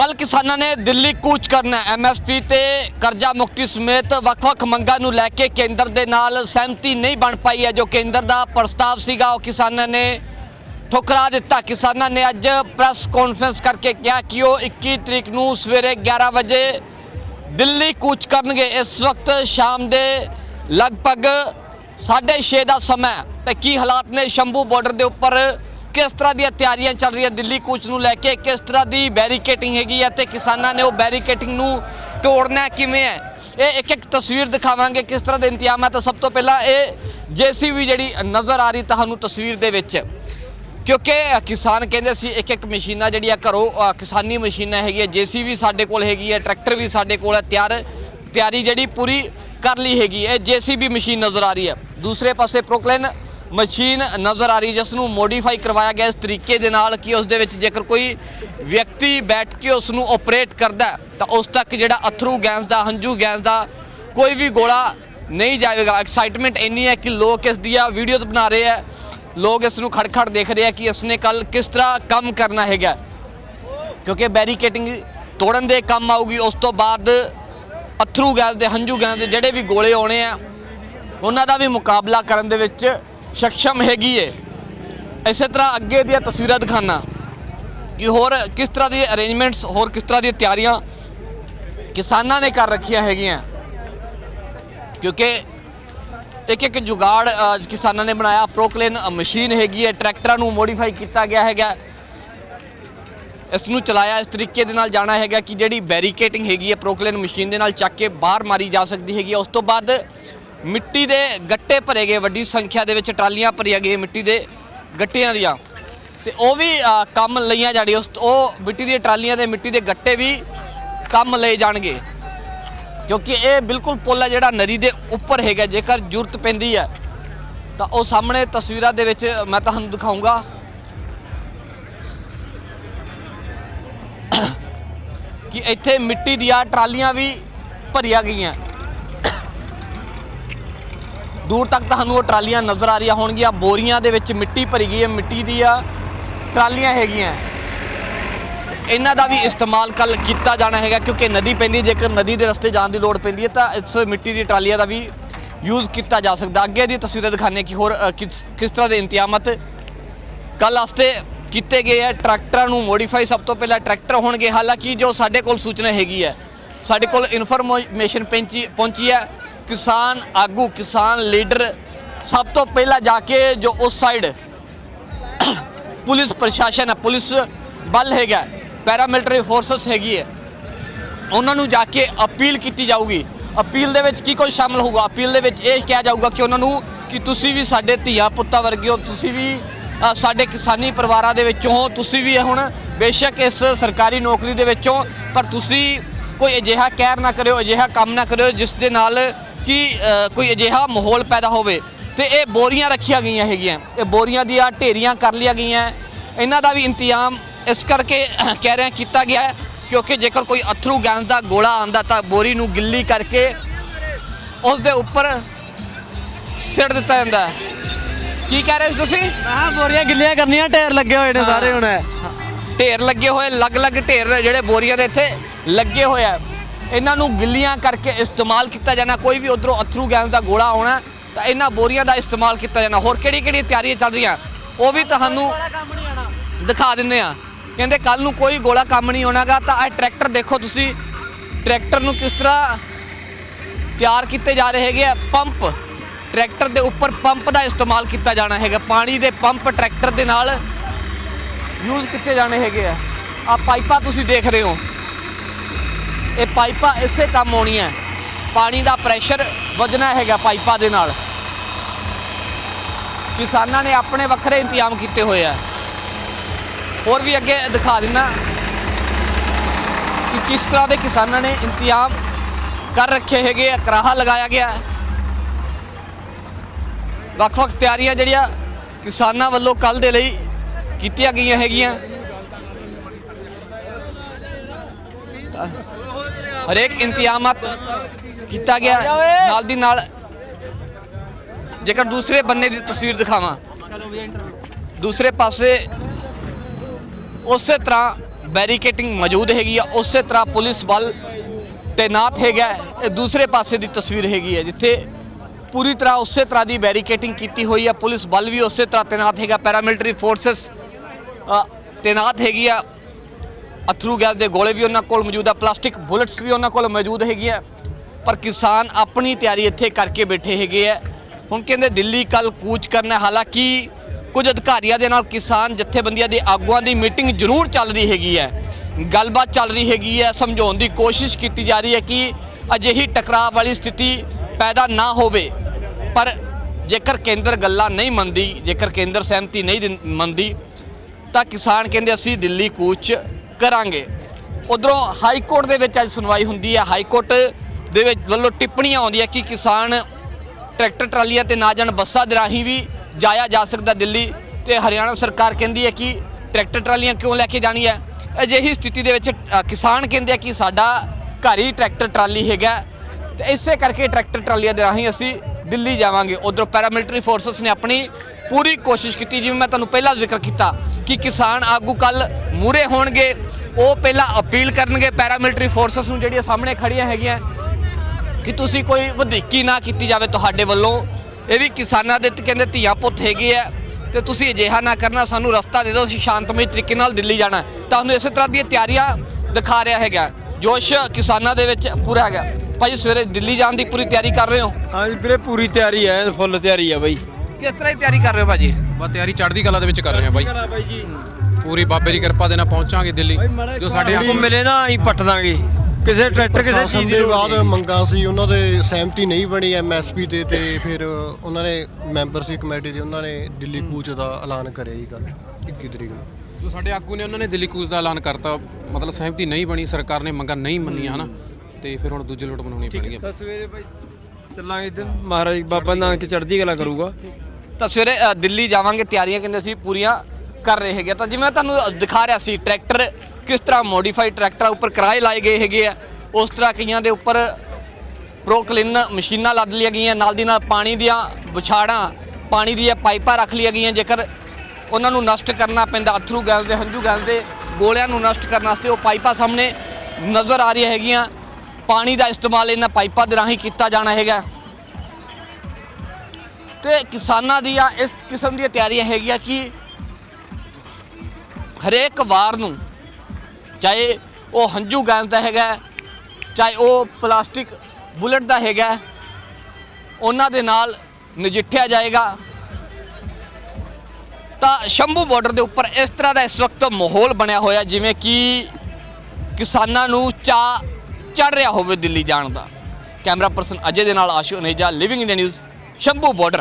ਕੱਲ ਕਿਸਾਨਾਂ ਨੇ ਦਿੱਲੀ ਕੂਚ ਕਰਨਾ ਐਮਐਸਪੀ ਤੇ ਕਰਜ਼ਾ ਮੁਕਤੀ ਸਮੇਤ ਵੱਖ-ਵੱਖ ਮੰਗਾਂ ਨੂੰ ਲੈ ਕੇ ਕੇਂਦਰ ਦੇ ਨਾਲ ਸਹਿਮਤੀ ਨਹੀਂ ਬਣ ਪਾਈ ਹੈ। ਜੋ ਕੇਂਦਰ ਦਾ ਪ੍ਰਸਤਾਵ ਸੀਗਾ, ਉਹ ਕਿਸਾਨਾਂ ਨੇ ਠੁਕਰਾ ਦਿੱਤਾ। ਕਿਸਾਨਾਂ ਨੇ ਅੱਜ ਪ੍ਰੈਸ ਕਾਨਫਰੰਸ ਕਰਕੇ ਕਿਹਾ ਕਿ ਉਹ 21 ਤਰੀਕ ਨੂੰ ਸਵੇਰੇ 11 ਵਜੇ ਦਿੱਲੀ ਕੂਚ ਕਰਨਗੇ। ਇਸ ਵਕਤ ਸ਼ਾਮ ਦੇ ਲਗਭਗ 6:30 ਦਾ ਸਮਾਂ ਹੈ। ਤੇ ਕੀ ਹਾਲਾਤ ਨੇ ਸ਼ੰਭੂ ਬਾਰਡਰ ਦੇ ਉੱਪਰ? ਕਿਸ ਤਰ੍ਹਾਂ ਦੀਆਂ ਤਿਆਰੀਆਂ ਚੱਲ ਰਹੀਆਂ ਦਿੱਲੀ ਕੂਚ ਨੂੰ ਲੈ ਕੇ? ਕਿਸ ਤਰ੍ਹਾਂ ਦੀ ਬੈਰੀਕੇਟਿੰਗ ਹੈਗੀ ਹੈ ਤੇ ਕਿਸਾਨਾਂ ਨੇ ਉਹ ਬੈਰੀਕੇਟਿੰਗ ਨੂੰ ਤੋੜਨਾ ਕਿਵੇਂ ਹੈ? ਇਹ ਇੱਕ ਇੱਕ ਤਸਵੀਰ ਦਿਖਾਵਾਂਗੇ ਕਿਸ ਤਰ੍ਹਾਂ ਦੇ ਇੰਤਜ਼ਾਮ ਹੈ ਤਾਂ ਸਭ ਤੋਂ ਪਹਿਲਾਂ ਇਹ ਜੀਸੀਬੀ ਜਿਹੜੀ ਨਜ਼ਰ ਆ ਰਹੀ ਤੁਹਾਨੂੰ ਤਸਵੀਰ ਦੇ ਵਿੱਚ। ਕਿਉਂਕਿ ਕਿਸਾਨ ਕਹਿੰਦੇ ਸੀ ਇੱਕ ਇੱਕ ਮਸ਼ੀਨਾਂ ਜਿਹੜੀਆਂ ਘਰੋਂ ਕਿਸਾਨੀ ਮਸ਼ੀਨਾਂ ਹੈਗੀਆਂ, ਜੀਸੀਬੀ ਸਾਡੇ ਕੋਲ ਹੈਗੀ ਹੈ, ਟਰੈਕਟਰ ਵੀ ਸਾਡੇ ਕੋਲ ਹੈ, ਤਿਆਰ, ਤਿਆਰੀ ਜਿਹੜੀ ਪੂਰੀ ਕਰ ਲਈ ਹੈਗੀ ਹੈ, ਇਹ ਜੀਸੀਬੀ ਮਸ਼ੀਨ ਨਜ਼ਰ ਆ ਰਹੀ ਹੈ। ਦੂਸਰੇ ਪਾਸੇ ਪ੍ਰੋਕਲੇਨ ਮਸ਼ੀਨ ਨਜ਼ਰ ਆ ਰਹੀ ਜਿਸ ਨੂੰ ਮੋਡੀਫਾਈ ਕਰਵਾਇਆ ਗਿਆ ਇਸ ਤਰੀਕੇ ਦੇ ਨਾਲ ਕਿ ਉਸ ਦੇ ਵਿੱਚ ਜੇਕਰ ਕੋਈ ਵਿਅਕਤੀ ਬੈਠ ਕੇ ਉਸ ਨੂੰ ਆਪਰੇਟ ਕਰਦਾ ਤਾਂ ਉਸ ਤੱਕ ਜਿਹੜਾ ਅਥਰੂ ਗੈਸ ਦਾ, ਹੰਝੂ ਗੈਸ ਦਾ ਕੋਈ ਵੀ ਗੋਲਾ ਨਹੀਂ ਜਾਵੇਗਾ। ਐਕਸਾਈਟਮੈਂਟ ਇੰਨੀ ਹੈ ਕਿ ਲੋਕ ਇਸ ਦੀਆਂ ਵੀਡੀਓ ਬਣਾ ਰਹੇ ਹੈ। ਲੋਕ ਇਸ ਨੂੰ ਖੜਖੜ ਦੇਖ ਰਹੇ ਆ ਕਿ ਇਸਨੇ ਕੱਲ ਕਿਸ ਤਰ੍ਹਾਂ ਕੰਮ ਕਰਨਾ ਹੈਗਾ। ਕਿਉਂਕਿ ਬੈਰੀਕੇਟਿੰਗ ਤੋੜਨ ਦੇ ਕੰਮ ਆਊਗੀ, ਉਸ ਤੋਂ ਬਾਅਦ ਅਥਰੂ ਗੈਸ ਦੇ, ਹੰਝੂ ਗੈਸ ਦੇ ਜਿਹੜੇ ਵੀ ਗੋਲੇ ਆਉਣੇ ਆ, ਉਹਨਾਂ ਦਾ ਵੀ ਮੁਕਾਬਲਾ ਕਰਨ ਦੇ ਵਿੱਚ ਸક્ષਮ ਹੈਗੀ ਏ। ਇਸੇ ਤਰ੍ਹਾਂ ਅੱਗੇ ਦੀਆਂ ਤਸਵੀਰਾਂ ਦਿਖਾਣਾ ਕਿ ਹੋਰ ਕਿਸ ਤਰ੍ਹਾਂ ਦੀ ਅਰੇਂਜਮੈਂਟਸ ਹੋਰ ਕਿਸ ਤਰ੍ਹਾਂ ਦੀਆਂ ਤਿਆਰੀਆਂ ਕਿਸਾਨਾਂ ਨੇ ਕਰ ਰੱਖੀਆਂ ਹੈਗੀਆਂ। ਕਿਉਂਕਿ ਇੱਕ ਇੱਕ ਜੁਗਾੜ ਕਿਸਾਨਾਂ ਨੇ ਬਣਾਇਆ। ਪ੍ਰੋਕਲੇਨ ਮਸ਼ੀਨ ਹੈਗੀ ਹੈ ਟਰੈਕਟਰਾਂ ਨੂੰ ਮੋਡੀਫਾਈ ਕੀਤਾ ਗਿਆ ਹੈਗਾ। ਇਸ ਨੂੰ ਚਲਾਇਆ, ਇਸ ਤਰੀਕੇ ਦੇ ਨਾਲ ਜਾਣਾ ਹੈਗਾ ਕਿ ਜਿਹੜੀ ਬੈਰੀਕੇਟਿੰਗ ਹੈਗੀ ਹੈ ਪ੍ਰੋਕਲੇਨ ਮਸ਼ੀਨ ਦੇ ਨਾਲ ਚੱਕ ਕੇ ਬਾਹਰ ਮਾਰੀ ਜਾ ਸਕਦੀ ਹੈਗੀ ਹੈ ਉਸ ਤੋਂ ਬਾਅਦ ਮਿੱਟੀ ਦੇ ਗੱਟੇ ਭਰੇ ਗਏ ਵੱਡੀ ਸੰਖਿਆ ਦੇ ਵਿੱਚ ਟਰਾਲੀਆਂ ਭਰੀਆਂ ਗਈਆਂ ਮਿੱਟੀ ਦੇ ਗੱਟਿਆਂ ਦੀਆਂ। ਤੇ ਉਹ ਵੀ ਅ, ਕੰਮ ਲਈਆਂ ਜਾਣੀ ਉਸ ਉਹ ਮਿੱਟੀ ਦੀਆਂ ਟਰਾਲੀਆਂ ਦੇ ਮਿੱਟੀ ਦੇ ਗੱਟੇ ਵੀ ਕੰਮ ਲਏ ਜਾਣਗੇ। ਕਿਉਂਕਿ ਇਹ ਬਿਲਕੁਲ ਪੁੱਲ ਹੈ ਜਿਹੜਾ ਨਦੀ ਦੇ ਉੱਪਰ ਹੈਗਾ। ਜੇਕਰ ਜ਼ਰੂਰਤ ਪੈਂਦੀ ਹੈ ਤਾਂ ਉਹ ਸਾਹਮਣੇ ਤਸਵੀਰਾਂ ਦੇ ਵਿੱਚ ਮੈਂ ਤੁਹਾਨੂੰ ਦਿਖਾਉਂਗਾ ਕਿ ਇੱਥੇ ਮਿੱਟੀ ਦੀਆਂ ਟਰਾਲੀਆਂ ਵੀ ਭਰੀਆਂ ਗਈਆਂ। ਦੂਰ ਤੱਕ ਤੁਹਾਨੂੰ ਉਹ ਟਰਾਲੀਆਂ ਨਜ਼ਰ ਆ ਰਹੀਆਂ ਹੋਣਗੀਆਂ। ਬੋਰੀਆਂ ਦੇ ਵਿੱਚ ਮਿੱਟੀ ਭਰੀ ਗਈ ਹੈ, ਮਿੱਟੀ ਦੀਆਂ ਟਰਾਲੀਆਂ ਹੈਗੀਆਂ। ਇਹਨਾਂ ਦਾ ਵੀ ਇਸਤੇਮਾਲ ਕੱਲ ਕੀਤਾ ਜਾਣਾ ਹੈਗਾ, ਕਿਉਂਕਿ ਨਦੀ ਪੈਂਦੀ ਜੇਕਰ ਨਦੀ ਦੇ ਰਸਤੇ ਜਾਣ ਦੀ ਲੋੜ ਪੈਂਦੀ ਹੈ, ਤਾਂ ਇਸ ਮਿੱਟੀ ਦੀ ਟਰਾਲੀਆਂ ਦਾ ਵੀ ਯੂਜ਼ ਕੀਤਾ ਜਾ ਸਕਦਾ। ਅੱਗੇ ਦੀ ਤਸਵੀਰਾਂ ਦਿਖਾਣੇ ਕਿ ਹੋਰ ਕਿਸ ਕਿਸ ਤਰ੍ਹਾਂ ਦੇ ਇੰਤਜ਼ਾਮਤ ਕੱਲ ਵਾਸਤੇ ਕੀਤੇ ਗਏ ਹੈ ਟਰੈਕਟਰਾਂ ਨੂੰ ਮੋਡੀਫਾਈ ਸਭ ਤੋਂ ਪਹਿਲਾਂ ਟਰੈਕਟਰ ਹੋਣਗੇ। ਹਾਲਾਂਕਿ ਜੋ ਸਾਡੇ ਕੋਲ ਸੂਚਨਾ ਹੈਗੀ ਹੈ, ਸਾਡੇ ਕੋਲ ਇਨਫੋਰਮੇਸ਼ਨ ਪਹੁੰਚੀ ਪਹੁੰਚੀ ਹੈ। ਕਿਸਾਨ ਆਗੂ, ਕਿਸਾਨ ਲੀਡਰ ਸਭ ਤੋਂ ਪਹਿਲਾਂ ਜਾ ਕੇ ਜੋ ਉਸ ਸਾਈਡ ਪੁਲਿਸ ਪ੍ਰਸ਼ਾਸਨ ਹੈ, ਪੁਲਿਸ ਬਲ ਹੈਗਾ ਪੈਰਾਮਿਲਟਰੀ ਫੋਰਸਸ ਹੈਗੀ ਹੈ, ਉਹਨਾਂ ਨੂੰ ਜਾ ਕੇ ਅਪੀਲ ਕੀਤੀ ਜਾਊਗੀ। ਅਪੀਲ ਦੇ ਵਿੱਚ ਕੀ ਕੁਝ ਸ਼ਾਮਲ ਹੋਊਗਾ? ਅਪੀਲ ਦੇ ਵਿੱਚ ਇਹ ਕਿਹਾ ਜਾਊਗਾ ਕਿ ਉਹਨਾਂ ਨੂੰ ਕਿ ਤੁਸੀਂ ਵੀ ਸਾਡੇ ਧੀਆ ਪੁੱਤਾਂ ਵਰਗੇ ਹੋ, ਤੁਸੀਂ ਵੀ ਸਾਡੇ ਕਿਸਾਨੀ ਪਰਿਵਾਰਾਂ ਦੇ ਵਿੱਚੋਂ ਹੋ, ਤੁਸੀਂ ਵੀ ਹੁਣ ਬੇਸ਼ੱਕ ਇਸ ਸਰਕਾਰੀ ਨੌਕਰੀ ਦੇ ਵਿੱਚੋਂ ਪਰ ਤੁਸੀਂ ਕੋਈ ਅਜਿਹਾ ਕਹਿਰ ਨਾ ਕਰਿਓ, ਅਜਿਹਾ ਕੰਮ ਨਾ ਕਰਿਓ, ਜਿਸ ਦੇ ਨਾਲ ਕਿ ਕੋਈ ਅਜਿਹਾ ਮਾਹੌਲ ਪੈਦਾ ਹੋਵੇ ਤੇ ਇਹ ਬੋਰੀਆਂ ਰੱਖੀਆਂ ਗਈਆਂ ਹੈਗੀਆਂ। ਇਹ ਬੋਰੀਆਂ ਦੀਆਂ ਢੇਰੀਆਂ ਕਰ ਲਿਆ ਗਈਆਂ। ਇਹਨਾਂ ਦਾ ਵੀ ਇੰਤਜ਼ਾਮ ਇਸ ਕਰਕੇ ਕਹਿ ਰਹੇ ਕੀਤਾ ਗਿਆ ਹੈ ਕਿਉਂਕਿ ਜੇਕਰ ਕੋਈ ਅਥਰੂ ਗੈਸ ਦਾ ਗੋਲਾ ਆਂਦਾ ਤਾਂ ਬੋਰੀ ਨੂੰ ਗਿੱਲੀ ਕਰਕੇ ਉਸ ਦੇ ਉੱਪਰ ਸਿੱਟ ਦਿੱਤਾ ਜਾਂਦਾ ਹੈ। ਕੀ ਕਹਿ ਰਹੇ ਤੁਸੀਂ? ਮੈਂ ਬੋਰੀਆਂ ਗਿੱਲੀਆਂ ਕਰਨੀਆਂ ਟਾਇਰ ਲੱਗੇ ਹੋਏ ਨੇ ਸਾਰੇ ਹੁਣ। ਢੇਰ ਲੱਗੇ ਹੋਏ ਅਲੱਗ-ਅਲੱਗ ਢੇਰ ਜਿਹੜੇ ਬੋਰੀਆਂ ਦੇ ਇੱਥੇ ਲੱਗੇ ਹੋਏ ਆ। ਇਹਨਾਂ ਨੂੰ ਗਿੱਲੀਆਂ ਕਰਕੇ ਇਸਤੇਮਾਲ ਕੀਤਾ ਜਾਣਾ ਕੋਈ ਵੀ ਉਧਰੋਂ ਅਥਰੂ ਗੈਸ ਦਾ ਗੋਲਾ ਆਉਣਾ ਤਾਂ ਇਹਨਾਂ ਬੋਰੀਆਂ ਦਾ ਇਸਤੇਮਾਲ ਕੀਤਾ ਜਾਣਾ। ਹੋਰ ਕਿਹੜੀ ਕਿਹੜੀ ਤਿਆਰੀਆਂ ਚੱਲ ਰਹੀਆਂ? ਉਹ ਵੀ ਤੁਹਾਨੂੰ ਦਿਖਾ ਦਿੰਦੇ ਆ ਕਹਿੰਦੇ ਕੱਲ ਨੂੰ ਕੋਈ ਗੋਲਾ ਕੰਮ ਨਹੀਂ ਹੋਣਾਗਾ ਤਾਂ ਇਹ ਟਰੈਕਟਰ ਦੇਖੋ ਤੁਸੀਂ। ਟਰੈਕਟਰ ਨੂੰ ਕਿਸ ਤਰ੍ਹਾਂ ਤਿਆਰ ਕੀਤੇ ਜਾ ਰਹੇ ਹੈਗੇ ਆ? ਪੰਪ। ਟਰੈਕਟਰ ਦੇ ਉੱਪਰ ਪੰਪ ਦਾ ਇਸਤੇਮਾਲ ਕੀਤਾ ਜਾਣਾ ਹੈਗਾ। ਪਾਣੀ ਦੇ ਪੰਪ ਟਰੈਕਟਰ ਦੇ ਨਾਲ ਯੂਜ਼ ਕੀਤੇ ਜਾਣੇ ਹੈਗੇ ਆ। ਆ ਪਾਈਪਾਂ ਤੁਸੀਂ ਦੇਖ ਰਹੇ ਹੋ। ਇਹ ਪਾਈਪਾਂ ਇਸੇ ਕੰਮ ਆਉਣੀਆਂ। ਪਾਣੀ ਦਾ ਪ੍ਰੈਸ਼ਰ ਵੱਜਣਾ ਹੈਗਾ ਪਾਈਪਾਂ ਦੇ ਨਾਲ। ਕਿਸਾਨਾਂ ਨੇ ਆਪਣੇ ਵੱਖਰੇ ਇੰਤਜ਼ਾਮ ਕੀਤੇ ਹੋਏ ਆ। ਹੋਰ ਵੀ ਅੱਗੇ ਦਿਖਾ ਦਿੰਦਾ ਕਿ ਕਿਸ ਤਰ੍ਹਾਂ ਦੇ ਕਿਸਾਨਾਂ ਨੇ ਇੰਤਜ਼ਾਮ ਕਰ ਰੱਖੇ ਹੈਗੇ ਆ, ਕਰਾਹਾ ਲਗਾਇਆ ਗਿਆ। ਵੱਖ-ਵੱਖ ਤਿਆਰੀਆਂ ਜਿਹੜੀਆਂ ਕਿਸਾਨਾਂ ਵੱਲੋਂ ਕੱਲ ਦੇ ਲਈ ਕੀਤੀਆਂ ਗਈਆਂ ਹੈਗੀਆਂ। ਹਰੇਕ ਇੰਤਜ਼ਾਮਤ ਕੀਤਾ ਗਿਆ, ਨਾਲ ਦੀ ਨਾਲ ਜੇਕਰ ਦੂਸਰੇ ਬੰਨੇ ਦੀ ਤਸਵੀਰ ਦਿਖਾਵਾਂ, ਦੂਸਰੇ ਪਾਸੇ ਉਸੇ ਤਰ੍ਹਾਂ ਬੈਰੀਕੇਟਿੰਗ ਮੌਜੂਦ ਹੈਗੀ ਆ, ਉਸੇ ਤਰ੍ਹਾਂ ਪੁਲਿਸ ਬਲ ਤੈਨਾਤ ਹੈਗਾ, ਇਹ ਦੂਸਰੇ ਪਾਸੇ ਦੀ ਤਸਵੀਰ ਹੈਗੀ ਹੈ ਜਿੱਥੇ ਪੂਰੀ ਤਰ੍ਹਾਂ ਉਸੇ ਤਰ੍ਹਾਂ ਦੀ ਬੈਰੀਕੇਟਿੰਗ ਕੀਤੀ ਹੋਈ ਆ, ਪੁਲਿਸ ਬਲ ਵੀ ਉਸੇ ਤਰ੍ਹਾਂ ਤੈਨਾਤ ਹੈਗਾ, ਪੈਰਾਮਿਲਟਰੀ ਫੋਰਸਸ ਤੈਨਾਤ ਹੈਗੀ ਆ ਅਥਰੂ ਗੈਸ ਦੇ ਗੋਲੇ ਵੀ ਉਹਨਾਂ ਕੋਲ ਮੌਜੂਦ ਆ, ਪਲਾਸਟਿਕ ਬੁਲੇਟਸ ਵੀ ਉਹਨਾਂ ਕੋਲ ਮੌਜੂਦ ਹੈਗੀਆਂ ਪਰ ਕਿਸਾਨ ਆਪਣੀ ਤਿਆਰੀ ਇੱਥੇ ਕਰਕੇ ਬੈਠੇ ਹੈਗੇ ਆ। ਹੁਣ ਕਹਿੰਦੇ ਦਿੱਲੀ ਕੱਲ ਕੂਚ ਕਰਨਾ ਹਾਲਾਂਕਿ ਕੁਝ ਅਧਿਕਾਰੀਆਂ ਦੇ ਨਾਲ ਕਿਸਾਨ ਜਥੇਬੰਦੀਆਂ ਦੇ ਆਗੂਆਂ ਦੀ ਮੀਟਿੰਗ ਜ਼ਰੂਰ ਚੱਲ ਰਹੀ ਹੈਗੀ ਹੈ। ਗੱਲਬਾਤ ਚੱਲ ਰਹੀ ਹੈਗੀ ਹੈ। ਸਮਝਾਉਣ ਦੀ ਕੋਸ਼ਿਸ਼ ਕੀਤੀ ਜਾ ਰਹੀ ਹੈ ਕਿ ਅਜਿਹੀ ਟਕਰਾਅ ਵਾਲੀ ਸਥਿਤੀ ਪੈਦਾ ਨਾ ਹੋਵੇ। ਪਰ ਜੇਕਰ ਕੇਂਦਰ ਗੱਲਾਂ ਨਹੀਂ ਮੰਨਦੀ, ਜੇਕਰ ਕੇਂਦਰ ਸਹਿਮਤੀ ਨਹੀਂ ਮੰਨਦੀ, ਤਾਂ ਕਿਸਾਨ ਕਹਿੰਦੇ ਅਸੀਂ ਦਿੱਲੀ ਕੂਚ ਕਰਾਂਗੇ। ਉਧਰੋਂ ਹਾਈ ਕੋਰਟ ਦੇ ਵਿੱਚ ਅੱਜ ਸੁਣਵਾਈ ਹੁੰਦੀ ਹੈ। ਹਾਈ ਕੋਰਟ ਦੇ ਵਿੱਚ ਵੱਲੋਂ ਟਿੱਪਣੀਆਂ ਆਉਂਦੀਆਂ ਕਿ ਕਿਸਾਨ ਟਰੈਕਟਰ, ਟਰਾਲੀਆਂ ਤੇ ਨਾ ਜਾਣ, ਬੱਸਾਂ ਦੇ ਰਾਹੀਂ ਵੀ ਜਾਇਆ ਜਾ ਸਕਦਾ ਦਿੱਲੀ ਤੇ ਹਰਿਆਣਾ ਸਰਕਾਰ ਕਹਿੰਦੀ ਹੈ ਕਿ ਟਰੈਕਟਰ, ਟਰਾਲੀਆਂ ਕਿਉਂ ਲੈ ਕੇ ਜਾਣੀ ਹੈ? ਅਜਿਹੀ ਸਥਿਤੀ ਦੇ ਵਿੱਚ ਕਿਸਾਨ ਕਹਿੰਦੇ ਆ ਕਿ ਸਾਡਾ ਘਰ ਹੀ ਟਰੈਕਟਰ, ਟਰਾਲੀ ਹੈਗਾ। ਤੇ ਇਸੇ ਕਰਕੇ ਟਰੈਕਟਰ, ਟਰਾਲੀਆਂ ਦੇ ਰਾਹੀਂ ਅਸੀਂ ਦਿੱਲੀ ਜਾਵਾਂਗੇ। ਉਧਰੋਂ ਪੈਰਾਮਿਲਟਰੀ ਫੋਰਸਸ ਨੇ ਆਪਣੀ ਪੂਰੀ ਕੋਸ਼ਿਸ਼ ਕੀਤੀ। ਜਿਵੇਂ ਮੈਂ ਤੁਹਾਨੂੰ ਪਹਿਲਾਂ ਜ਼ਿਕਰ ਕੀਤਾ ਕਿ ਕਿਸਾਨ ਆਗੂ ਕੱਲ ਮੂਰੇ ਹੋਣਗੇ। ਉਹ ਪਹਿਲਾਂ ਅਪੀਲ ਕਰਨਗੇ ਪੈਰਾਮਿਲਟਰੀ ਫੋਰਸਸ ਨੂੰ ਜਿਹੜੀਆਂ ਸਾਹਮਣੇ ਖੜੀਆਂ ਹੈਗੀਆਂ ਕਿ ਤੁਸੀਂ ਕੋਈ ਵਧੇਕੀ ਨਾ ਕੀਤੀ ਜਾਵੇ ਤੁਹਾਡੇ ਵੱਲੋਂ। ਇਹ ਵੀ ਕਿਸਾਨਾਂ ਦੇ ਕਹਿੰਦੇ ਧੀਆ ਪੁੱਤ ਹੈਗੇ ਆ ਤੇ ਤੁਸੀਂ ਅਜਿਹਾ ਨਾ ਕਰਨਾ ਸਾਨੂੰ ਰਸਤਾ ਦੇ ਦਿਓ ਅਸੀਂ ਸ਼ਾਂਤਮਈ ਤਰੀਕੇ ਨਾਲ ਦਿੱਲੀ ਜਾਣਾ। ਹੈ। ਤੁਹਾਨੂੰ ਇਸੇ ਤਰ੍ਹਾਂ ਦੀਆਂ ਤਿਆਰੀਆਂ ਦਿਖਾ ਰਿਹਾ ਹੈਗਾ। ਜੋਸ਼ ਕਿਸਾਨਾਂ ਦੇ ਵਿੱਚ ਪੂਰਾ ਹੈਗਾ। ਭਾਈ ਸਵੇਰੇ ਦਿੱਲੀ ਜਾਣ ਦੀ ਪੂਰੀ ਤਿਆਰੀ ਕਰ ਰਹੇ ਹੋ? ਹਾਂਜੀ ਵੀਰੇ ਪੂਰੀ ਤਿਆਰੀ ਹੈ ਫੁੱਲ ਤਿਆਰੀ ਹੈ ਬਾਈ। ਕਿਸ ਤਰ੍ਹਾਂ ਦੀ ਤਿਆਰੀ ਕਰ ਰਹੇ ਹੋ ਭਾਜੀ? ਬਸ ਤਿਆਰੀ ਚੜ੍ਹਦੀ ਕਲਾ ਦੇ ਵਿੱਚ ਕਰ ਰਹੇ ਹਾਂ ਬਾਈ। ਬਾਈ ਜੀ। ਪੂਰੀ ਬਾਬੇ ਦੀ ਕਿਰਪਾ ਦੇ ਨਾਲ ਪਹੁੰਚਾਂਗੇ ਦਿੱਲੀ। ਜੋ ਸਾਡੇ ਆਗੂ ਮਿਲੇ ਨਾ ਅਸੀਂ ਪੱਟ ਦਾਂਗੇ। ਕਿਸੇ ਟਰੈਕਟਰ ਕਿਸੇ ਪ੍ਰਸ਼ਾਸਨ ਚੀਜ਼ ਦੀ ਦੇ ਲੋੜ ਬਾਅਦ ਨਹੀਂ। ਮੰਗਾਂ ਸੀ ਉਹਨਾਂ ਦੇ ਸਹਿਮਤੀ ਨਹੀਂ ਬਣੀ ਐਮਐਸਪੀ ਤੇ ਤੇ ਫਿਰ ਉਹਨਾਂ ਨੇ ਮੈਂਬਰ ਸੀ ਕਮੇਟੀ ਦੇ ਉਹਨਾਂ ਨੇ ਦਿੱਲੀ ਕੂਚ ਦਾ ਐਲਾਨ ਕਰਿਆ ਜੀ ਕੱਲ 21 ਤਰੀਕ ਨੂੰ। ਜੋ ਸਾਡੇ ਆਗੂ ਨੇ ਉਹਨਾਂ ਨੇ ਦਿੱਲੀ ਕੂਚ ਦਾ ਐਲਾਨ ਕਰਤਾ। ਮਤਲਬ ਸਹਿਮਤੀ ਨਹੀਂ ਬਣੀ ਸਰਕਾਰ ਨੇ ਮੰਗਾਂ ਨਹੀਂ ਮੰਨੀਆਂ ਹਨਾ? ਤੇ ਫਿਰ ਹੁਣ ਦੂਜੇ ਲੋਟ ਬਣਾਉਣੀ ਪੈਣਗੇ ਤਾਂ ਸਵੇਰੇ ਬਾਈ ਚੱਲਾਂਗੇ ਤੇ ਮਹਾਰਾਜ ਬਾਬਾ ਨਾਨਕ ਚੜ੍ਹਦੀ ਕਲਾ ਕਰੂਗਾ। ਤਾਂ ਸਵੇਰੇ ਅ, ਦਿੱਲੀ ਜਾਵਾਂਗੇ ਤਿਆਰੀਆਂ ਕਹਿੰਦੇ ਅਸੀਂ ਪੂਰੀਆਂ। ਕਰ ਰਹੇ ਹੈਗੇ ਤਾਂ ਜਿਵੇਂ ਤੁਹਾਨੂੰ ਦਿਖਾ ਰਿਹਾ ਸੀ, ਟਰੈਕਟਰ ਕਿਸ ਤਰ੍ਹਾਂ ਮੋਡੀਫਾਈਡ ਟਰੈਕਟਰਾਂ ਉੱਪਰ ਕਿਰਾਏ ਲਾਏ ਗਏ ਹੈਗੇ ਆ। ਉਸ ਤਰ੍ਹਾਂ ਕਈਆਂ ਦੇ ਉੱਪਰ ਪ੍ਰੋਕਲਿਨ ਮਸ਼ੀਨਾਂ ਲੱਦ ਲਈਆਂ ਗਈਆਂ, ਨਾਲ ਦੀ ਨਾਲ ਪਾਣੀ ਦੀਆਂ ਵਿਛਾੜਾਂ, ਪਾਣੀ ਦੀਆਂ ਪਾਈਪਾਂ ਰੱਖ ਲਈਆਂ ਗਈਆਂ। ਜੇਕਰ ਉਹਨਾਂ ਨੂੰ ਨਸ਼ਟ ਕਰਨਾ ਪੈਂਦਾ, ਅਥਰੂ ਗੈਸ ਦੇ, ਹੰਝੂ ਗੈਸ ਦੇ ਗੋਲਿਆਂ ਨੂੰ ਨਸ਼ਟ ਕਰਨ ਵਾਸਤੇ ਉਹ ਪਾਈਪਾਂ ਸਾਹਮਣੇ ਨਜ਼ਰ ਆ ਰਹੀਆਂ ਹੈਗੀਆਂ। ਪਾਣੀ ਦਾ ਇਸਤੇਮਾਲ ਇਹਨਾਂ ਪਾਈਪਾਂ ਦੇ ਰਾਹੀਂ ਕੀਤਾ ਜਾਣਾ ਹੈਗਾ। ਤੇ ਕਿਸਾਨਾਂ ਦੀਆਂ ਇਸ ਕਿਸਮ ਦੀਆਂ ਤਿਆਰੀਆਂ ਹੈਗੀਆਂ ਕਿ ਹਰੇਕ ਵਾਰ ਨੂੰ, ਚਾਹੇ ਉਹ ਹੰਝੂ ਗੈਸ ਦਾ ਹੈਗਾ, ਚਾਹੇ ਉਹ ਪਲਾਸਟਿਕ ਬੁਲਟ ਦਾ ਹੈਗਾ, ਉਹਨਾਂ ਦੇ ਨਾਲ ਨਜਿੱਠਿਆ ਜਾਏਗਾ। ਤਾਂ ਸ਼ੰਭੂ ਬਾਰਡਰ ਦੇ ਉੱਪਰ ਇਸ ਤਰ੍ਹਾਂ ਦਾ ਇਸ ਵਕਤ ਮਾਹੌਲ ਬਣਿਆ ਹੋਇਆ, ਜਿਵੇਂ ਕਿ ਕਿਸਾਨਾਂ ਨੂੰ ਚਾ ਚੜ ਰਿਹਾ ਹੋਵੇ ਦਿੱਲੀ ਜਾਣ ਦਾ। ਕੈਮਰਾ ਪਰਸਨ ਅਜੇ ਦੇ ਨਾਲ Ashu Aneja living India news Shambhu border